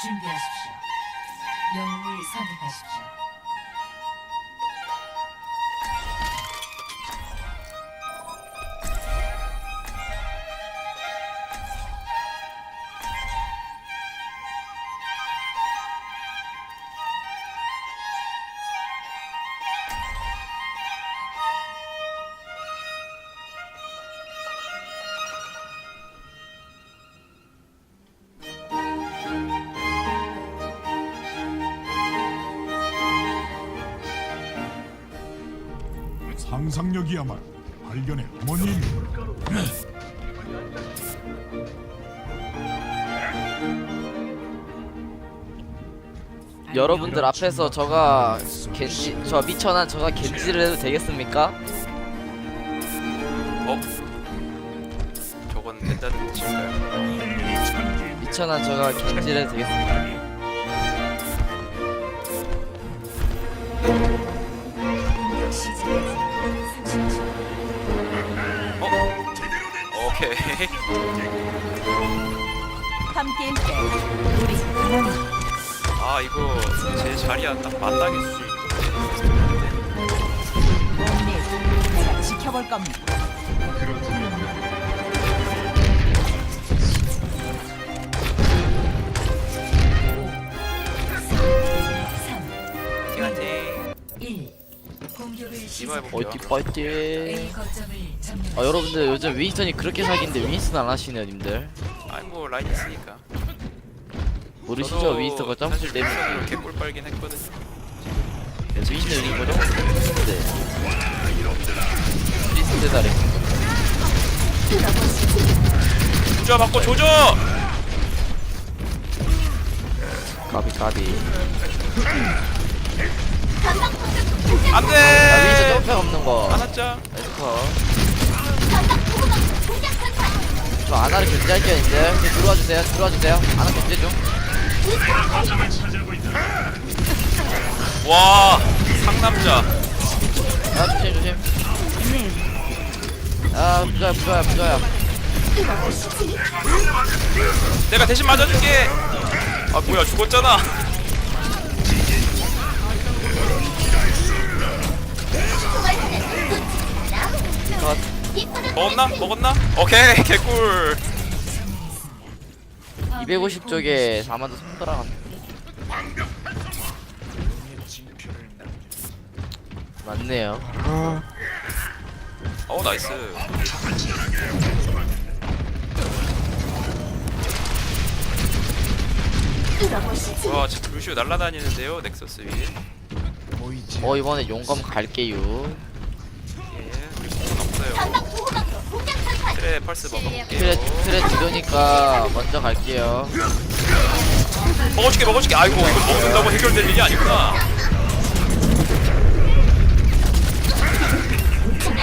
준비하십시오. 영웅을 선택하십시오. 상상력이야말로 발견의 어머님 여러분들 앞에서 저가 겐지 저 미천한 저가 겐지를 해도 되겠습니까? 어? 저건 된다는 뜻일까요? 미천한 저가 겐지를 해도 되겠습니까? 오케이. 함께일 때 우리 아 이거 제 자리야. 딱 마땅히 수있 몸내 내가 지켜볼 겁니다. 파이팅 해볼게요. 빠이팅 A 거점을 점령. 아 여러분들 요즘 윈스턴이 그렇게 사기인데 윈스턴 안 하시네요 님들. 아니 뭐 라인 있으니까. 모르시죠? 저도 윈스턴 거 점프 사실 때문에. 윈스턴으로 이렇게 꿀 빨긴 했거든요. 윈스턴 이긴 거죠? 네 윈스턴 대다리 조져 받고 조져! 가비 가비 아 윈스턴 안돼! 점프 없는 거. 안았자 에스커. 저 아나를 견제할게요 이제 이제 들어와 주세요. 들어와 주세요. 아나 견제 좀. 와 상남자. 아 조심 조심. 아 부자야 부자야 부자야. 내가 대신 맞아줄게. 아 뭐야 죽었잖아 먹었나? 먹었나? 오케이 개꿀. 250쪽에 4만 더 손들어간 맞네요. 어 나이스. 와 지금 루시오 날라다니는데요 넥서스 위에 어 이번에 용검 갈게요 트레 펄스 먹어볼게요. 트레 트레 뒤도니까 먼저 갈게요. 먹어줄게 먹어줄게. 아이고 이거 먹는다고 해결될 일이 아니구나.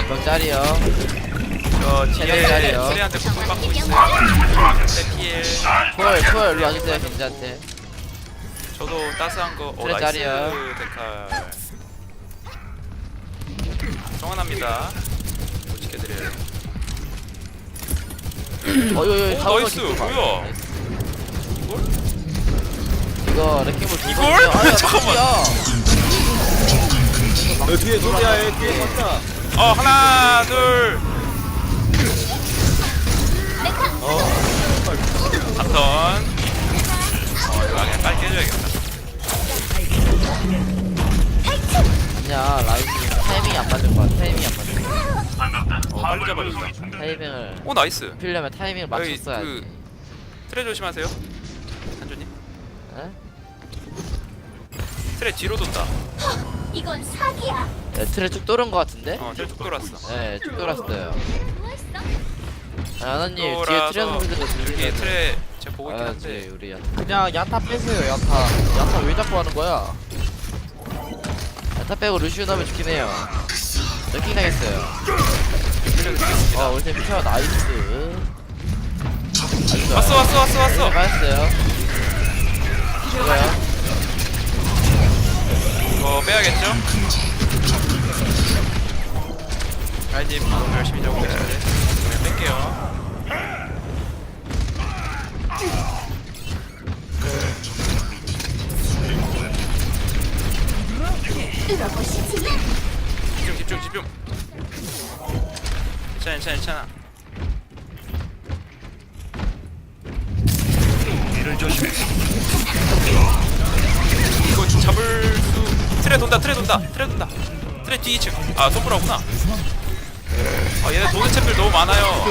벽짜리요. 저 뒤에 체력짜리요. 트레한테 공을 받고 있어요. 트레 피해 초월 초월 일로 와주세요 겐지한테. 저도 따스한 거 어, 트레 나이스 짜리요. 데칼. 지켜 드려요 어이어이 오, 나이스. 뭐야? 이거 레킹볼 두 이걸? 아야, 잠깐만. 여 뒤에 소리야. 얘 뒤에 섰다 어 하나 둘. 바턴. 어 이거 그냥 깔 깨줘야겠다. 그냥 라이브 타이밍이 안 맞는 거야 타이밍이 안 맞는 거야 어 빨리 잡아줬다 타이밍을 오 나이스. 피려면 타이밍을 여기 맞췄어야 지. 그 트레 조심하세요. 한조님 에? 트레 뒤로 돈다. 이건 사기야. 네, 틀에 쭉 돌은 거 같은데? 어 트레 쭉 돌았어. 네, 쭉 돌았어요. 뭐했어? 아, 하나님 뒤에 돌아서 트레 소리도 여기 트레 제가 보고 있긴 아, 한데. 네, 우리 야타 그냥 야타 빼세요 야타. 야타 왜 자꾸 하는 거야 야타 빼고 루시오 나면 좋긴 해요. 럭킹 당했어요. 어 우리 팀 피처 나이스. 왔어 왔어 왔어 왔어. 네, 맞았어요. 좋아요 이거 빼야겠죠? 라이님 너무 열심히 잡고 계신데 그냥 뺄게요 집중 집중 집중. 괜찮아 괜찮아 괜찮아. 이를 조심해. 이거 좀 잡을 수 트레 돈다 트레 돈다 트레 돈다. 트레 뒤 2층. 아 손브라구나. 아 얘네 도는 챔들 너무 많아요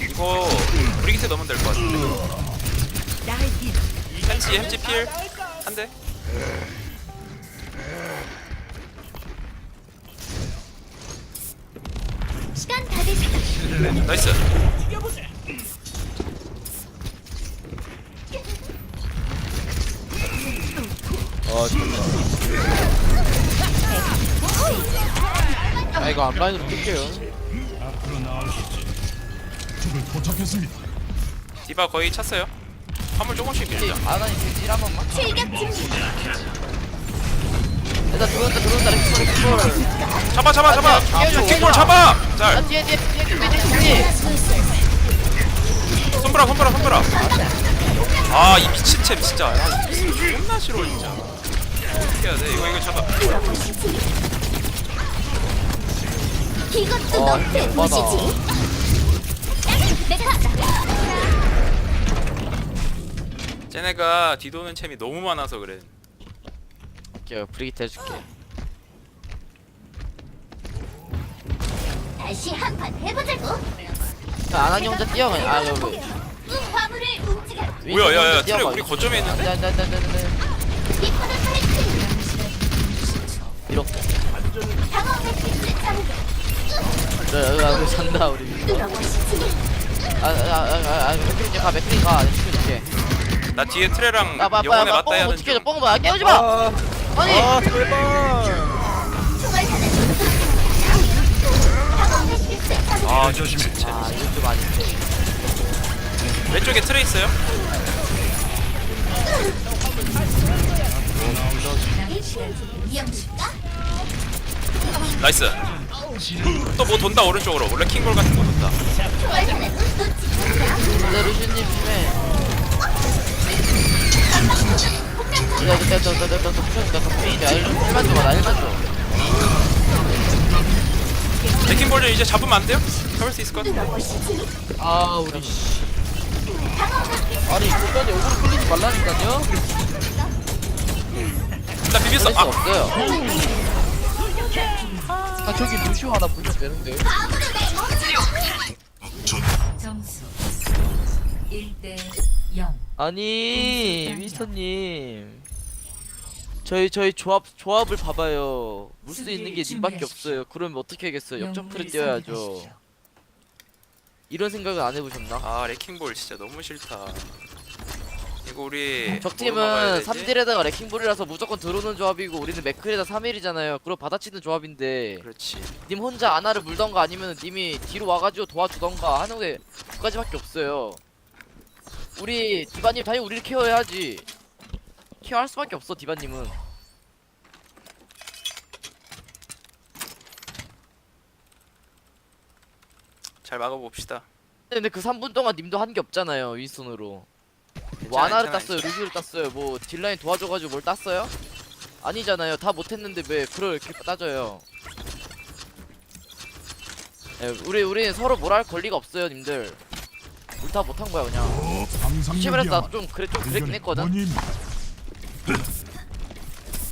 이거 브리기트 넣으면 될 것 같은데 햄찌 햄찌 필? 한대? 시간 다 됐어. 나이스. 아 잠깐만 아 이거 앞라인으로 도착했습니다. 디바 거의 찼어요. 화물 조금씩 밀자. 아나니 딜한 번만. 출격 준비. 일단 들어온다 들어온다. 레킹볼 레킹볼 잡아 잡아 잡아. 아, 네. 킹볼 잡아. 아잘 뒤에 뒤에 뒤에 뒤에 뒤에 뒤에. 손브라 손브라 손브라. 아 이 미친 챔 진짜. 아, 이 존나 싫어 진짜 해야 돼. 이거 이거 잡아. 이것도 어. 내가 쟤네가 뒤도는 챔이 너무 많아서 그래. 오케이 브리기트 해줄게. 다시 한 판 해보자고. 아나니 혼자 뛰어 그냥 아 화물을 움직여. 뭐야 야 야 트레 우리 거점에 있는데? 네네네네 이코너 이렇게 방어 매트릭스 전개. 아 산다 우리. 아아아아 맥크린 가 맥크린 가 시켜줄게 나 뒤에 트레랑 아, 나빠빠빠 영혼에 맞다 해야 뽕못 하는 지켜줘 중 뽕못 깨우지 마 아, 아니 아 제발. 아, 조심해. 아 이거 좀 아닌데 왼쪽에 트레 있어요? 나이스. 또 뭐 돈다 오른쪽으로. 원래 킹볼 같은 거 돈다. 총알 하나 놓치지 마. 근데 루시님 팀에 야 그때 너너너너 붙여줄까 더 페이지 야 1만 줘봐 나 1만 줘 내 킹볼 이제 잡으면 안 돼요? 잡을 수 있을 것 같은데. 뚫어보시지. 아 우리 씨 아니 끝까지 오그로 끌리지 말라니까요 나. 그럴 수 아, 없어요. 아 저기 루시오 하나 불면 되는데. 점수 1대 0 아니 미스터님. 저희 저희 조합 조합을 봐봐요. 물 수 있는 게 님밖에 없어요. 그러면 어떻게 하겠어요? 역전프를 뛰어야죠. 이런 생각은 안 해보셨나? 아 레킹볼 진짜 너무 싫다. 이거 우리 적팀은 3딜에다가 레킹볼이라서 무조건 들어오는 조합이고 우리는 맥클에다 3일이잖아요. 그럼 받아치는 조합인데 그렇지. 님 혼자 아나를 물던가 아니면 님이 뒤로 와가지고 도와주던가 하는 게 두 가지밖에 없어요. 우리 디바님 당연히 우리를 케어해야지. 케어할 수밖에 없어 디바님은. 잘 막아봅시다. 근데 그 3분 동안 님도 한 게 없잖아요 윈스턴으로 뭐 괜찮아, 땄어요 루시를 땄어요. 뭐 딜라인 도와줘가지고 뭘 땄어요? 아니잖아요. 다 못했는데 왜 그걸 이렇게 따져요. 예, 우리 우리 서로 뭘할 권리가 없어요 님들. 우리 다 못한 거야 그냥. 어, 상상력이야. 나좀 그래 좀 그랬긴 했거든.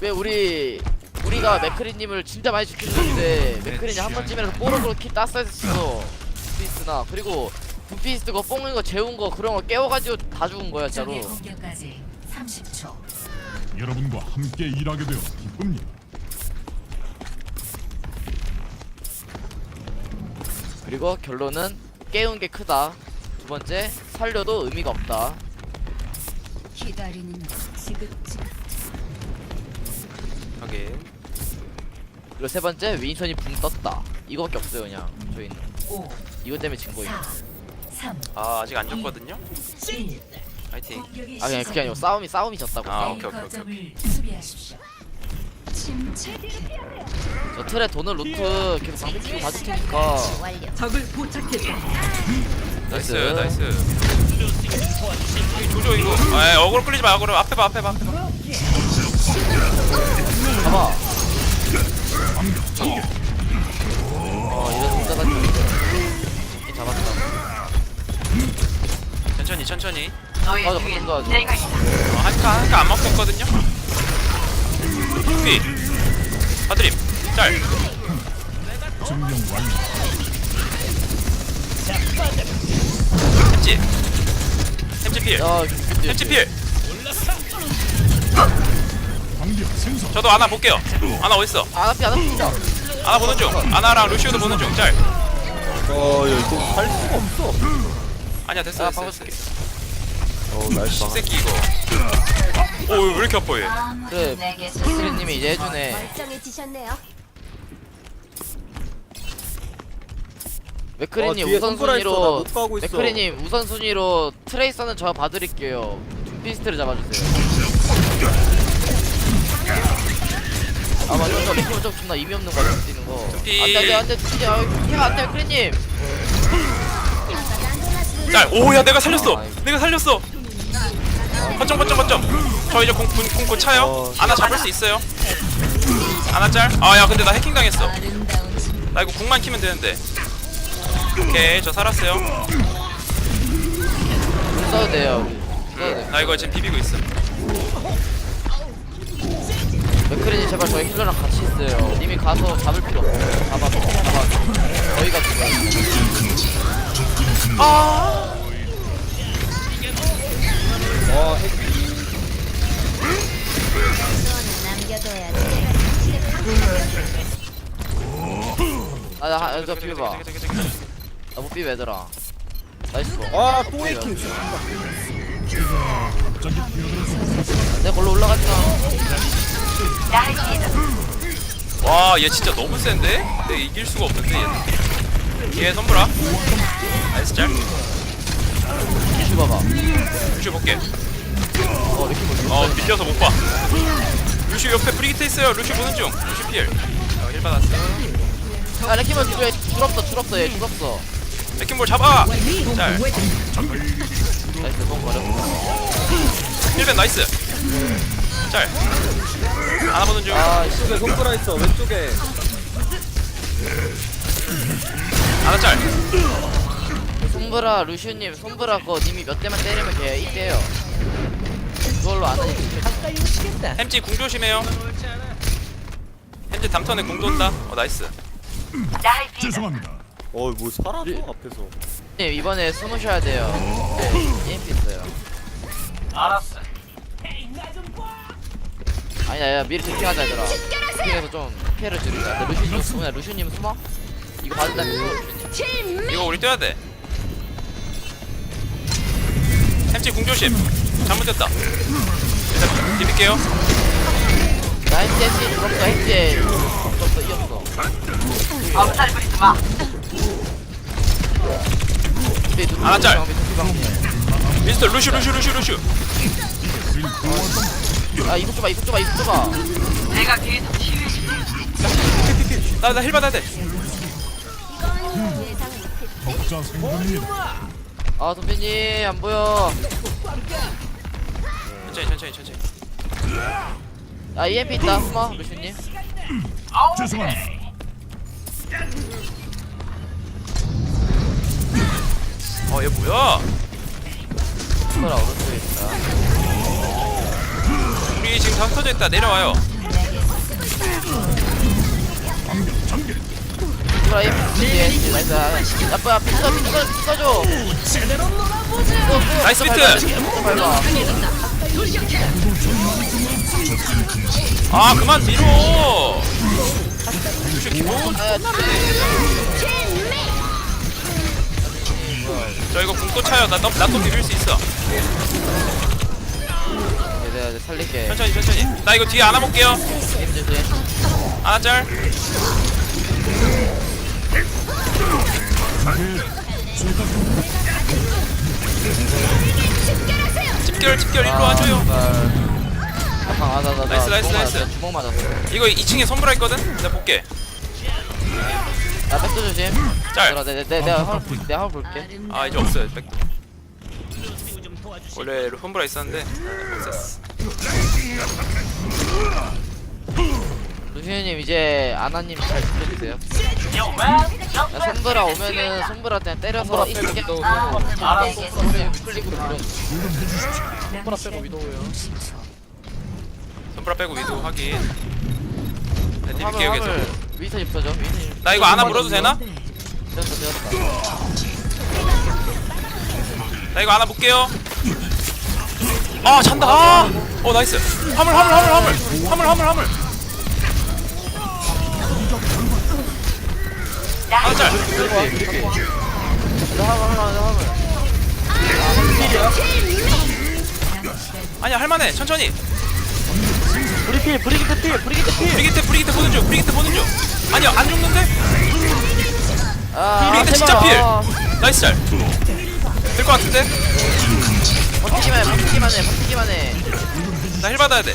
왜 우리 우리가 맥크리님을 진짜 많이 지켜주는데 맥크리님 한 번쯤이라도 뽀록으로 키 땄어야 했어. 부피스나. 그리고 부피스 그거 뽕인 거 재운 거 그런 거 깨워가지고 다 죽은 거야 진짜로. 적의 공격까지 30초. 여러분과 함께 일하게 되어 기쁩니다. 그리고 결론은 깨운 게 크다. 두 번째 살려도 의미가 없다. 기다리는 지긋지긋. 하긴. 그리고 세 번째 윈선이 붕 떴다. 이거밖에 없어요 그냥 저희는. 5 이것 때문에 진 거예요. 4 3 아 아직 안 졌거든요. 1 파이팅. 아 그냥 그게 아니고 싸움이 싸움이 졌다고. 아. 오케이, 오케이, 오케이. 저 틀에 돈을 루트 계속 방패 끼고 봐줄 테니까. 완료. 나이스 나이스. 이 조조 이거. 아 어그로 끌리지 마 어그로. 앞에 봐 앞에 봐 앞에 봐. 봐봐 천천히 천천히. 아저 한번 더 하죠. 어, 한카 한카 안 먹혔거든요? 피 하드립 짤. 증명 완료. 햄찌 햄찌 필 야 햄찌 필. 저도 아나 볼게요. 아나 어딨어? 안 앞이 안 앞이 아나 보는 중. 아나랑 루시오도 보는 중짤. 어 이거 할 수가 없어 아니야 됐어 아 됐어 방금 됐어 쓸게 어 날씨 막 새끼 이거. 오왜 이렇게 아파 얘? 그래 스리님이 이제 해주네. 멀쩡해지셨네요. 맥크리님 어, 뒤에 손보라 있어. 나 우선순위로 못 가고 있어. 맥크리님 우선순위로 트레이서는 저 봐드릴게요. 둠피스트를 잡아주세요. 아 맞아. 저 맥크리 좀 존나 의미 없는 거 같아 뛰는 거. 안돼 안돼 안돼. 아캠 안돼 맥크리님 짤 오야 내가 살렸어. 아, 내가 살렸어. 거점 거점 거점. 저 이제 공공고 차요. 어. 아나 잡을 수 있어요. 아나 짤 아야 근데 나 해킹 당했어. 나 이거 궁만 키면 되는데. 오케이 저 살았어요. 물 써도 돼요. 써도 돼 나 이거 지금 비비고 있어. 맥크리님 제발 저희 힐러랑 같이 있어요. 님이 가서 잡을 필요 없어요. 잡아 잡아 저희가 죽어요 어 핵- 남겨둬야지. 아나 아, 저 비벼봐 나못 비벼 얘들아 나이스 아, 또 해킹. 내가 걸로 올라갔다 와 얘 진짜 너무 센데? 내가 이길 수가 없는데 얘. 얘 선불아 나이스 짤. 이슈 봐봐. 루시 볼게. 어 이렇게 보지. 어 밀려서 못봐. 루시 옆에 브리기트 있어요. 루시 보는 중. 루시 필. 어, 힐 받았어. 아 레키만 죽여 줄었어 줄었어 얘 죽었어. 레킹볼 잡아! 짤. 나이스 똥 버려. 힐벤 나이스. 짤. 하나 보는 중. 아 씨. 왼쪽에 손보라 있어 왼쪽에. 하나 짤 손브라 루시우님 손브라 그거 님이 몇 대만 때리면 걔 이때요. 그걸로 안 하니까 햄찌 궁 조심해요. 햄찌 담턴에 궁 돈다. 어 나이스. 죄송합니다. 어뭐 사라져 앞에서. 님 이번에 숨으셔야 돼요. 네 EMP 있어요. 알았어. 아니야 야 미리 대킹하자 얘들아. 대킹해서 좀 피해를 줄이자. 근데 좀 숨어 루시우님 숨어. 이거 그거 루시우님 이거 우리 뛰어야 돼 햄찌 궁 조심. 잘못됐다. 일단 비빌게요. 나 햄찌 햄찌 죽었어 햄찌 죽었어 이겼어. 아무살 부리지 마 하나 짤. 미스터 루슈 루슈 루슈 루슈. 아 이속 줘봐 이속 줘봐 이속 줘봐 나나 힐 받아야 돼. 적자 생존입니다. 아 선배님 안 보여. 천천히 천천히 천천히. 아 EMP 있다. 숨어 루시우님 죄송합니다. 어얘 뭐야? 손브라 오른쪽에 있다. 우리 지금 다 흩어져 있다. 내려와요 브라 EMP 뒤에 나이스. 야 뭐야 비싸 비싸 비싸줘. 나이스 비트. 아 그만 밀어 루슈 기본 저 이거 궁또 차요. 나또 비빌 수 있어. 내가 살릴게. 천천히 천천히. 나 이거 뒤에 안아볼게요. 짤 집결 집결. 일로 와줘요. 잠깐 아나나 나이스, 나이스, 나이스. 주먹 맞았어 이거 2층에 선물할 거든? 내가 볼게. 나 백도 조심. 짤. 얘들아, 내, 내, 내가 한번 볼게 내가 한번 볼게. 아 이제 없어요 백도. 원래 홈브라 있었는데. 없앴어 루시님 이제 아나님 잘 지켜주세요 야, 손브라 오면은 손브라 그냥 때려서 이렇게 넣고 클릭으로 밀어 손브라 빼고 위도우요. 선브라 빼고 위도 확인. 네, 화물 드릴게요 계속 화물 위서 입혀줘. 위서 나 이거 하나 물어도 되나? 되었어 되었다 나 이거 하나 볼게요. 아 잔다. 아! 어 나이스. 화물 화물 화물 화물. 화물 화물 화물 화물 아니야 할만해. 천천히. 브리필 브리기트 필 브리기트 필. 브리기테 브리기테 보는 중 브리기테 보는 중. 아니야 안 죽는데? 아, 브리기테 진짜 필. 나이스 짤. 될것 같은데? 버티기만 해 버티기만 해 버티기만 해. 나 힐 받아야 돼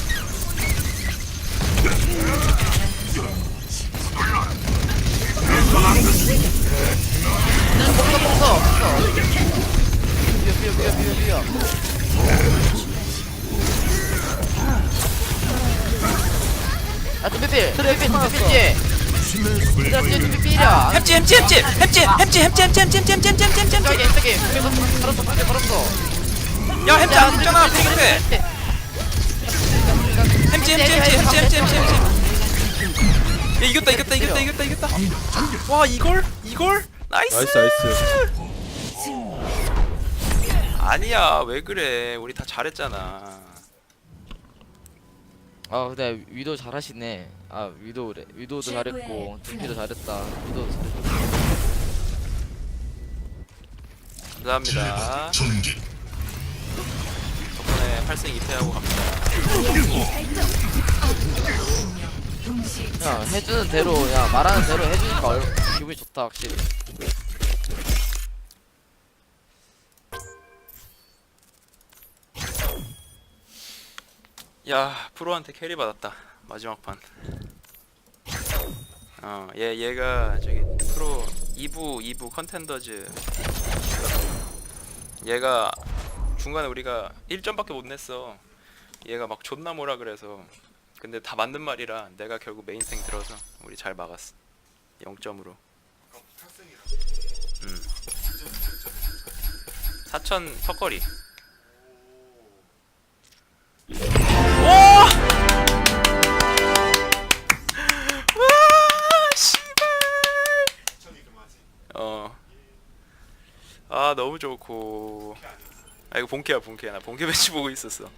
뽕서 뽕서 뽕서 비어 비어 비어 비어 비어 아 둠비필 둠비필 둠비필 뒤에 얘들아 뒤에 둠비필이야 햄찌 햄찌 햄찌 햄찌 햄찌 햄찌 햄찌 햄찌 햄찌 햄찌 햄찌 햄찌 햄찌 깜짝이 깜짝이 걸었어 걸었어 걸었어 야 햄찌 안 죽잖아 햄찌 햄찌 햄찌 햄찌 햄찌 햄찌 햄찌 야 이겼다 이겼다 이겼다 이겼다 이겼다. 와 이걸? 이걸? 나이스! 나이스 나이스. 아니야 왜 그래? 우리 다 잘했잖아. 아 근데 위도 잘하시네. 아 위도래. 위도도 잘했고 둠비도 잘했다. 위도도 잘했다 감사합니다. 덕분에 8승 2패하고 갑니다 야 해주는 대로 야 말하는 대로 해주니까 얼, 기분이 좋다 확실히 야 프로한테 캐리 받았다 마지막 판. 어얘 얘가 저기 프로 2부 2부 컨텐더즈. 얘가 중간에 우리가 1점밖에 못 냈어. 얘가 막 존나 뭐라 그래서 근데 다 맞는 말이라 내가 결국 메인탱 들어서 우리 잘 막았어. 0점으로. 음. 사천 턱걸이. 어. 아, 너무 좋고. 아, 이거 본캐야, 본캐야. 나 본캐 배치 보고 있었어.